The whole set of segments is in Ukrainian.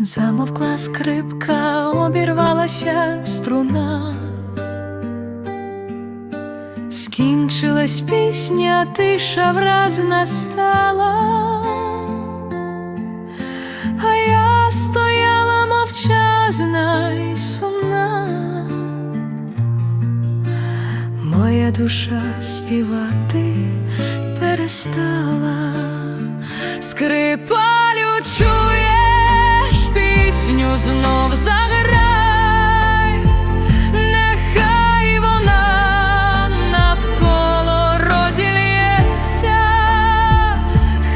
Замовкла скрипка, обірвалася струна. Скінчилась пісня, тиша враз настала, а я стояла мовчазна й сумна. Моя душа співати перестала, скрипалю чуєш пісню знов заграй, нехай вона навколо розілється,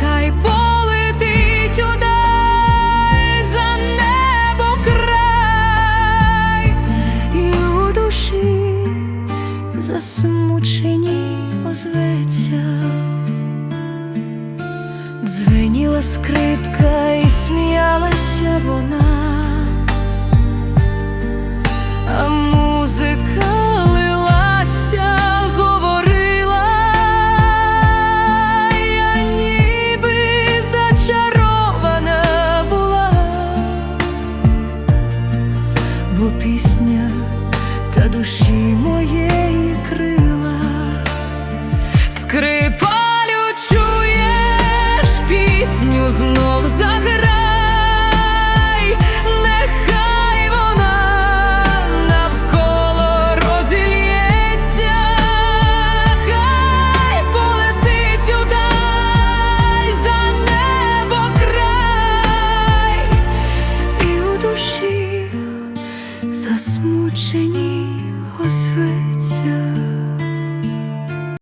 хай полетить удай за небо край, і у душі засмучені озветься. Дзвеніла скрипка і сміялася вона, а музика лилася, говорила, я ніби зачарована була, бо пісня та душі моєї крила. Скрипа. пісню знов заграй, нехай вона навколо розілється, хай полетить удай за небо край, і у душі засмучені.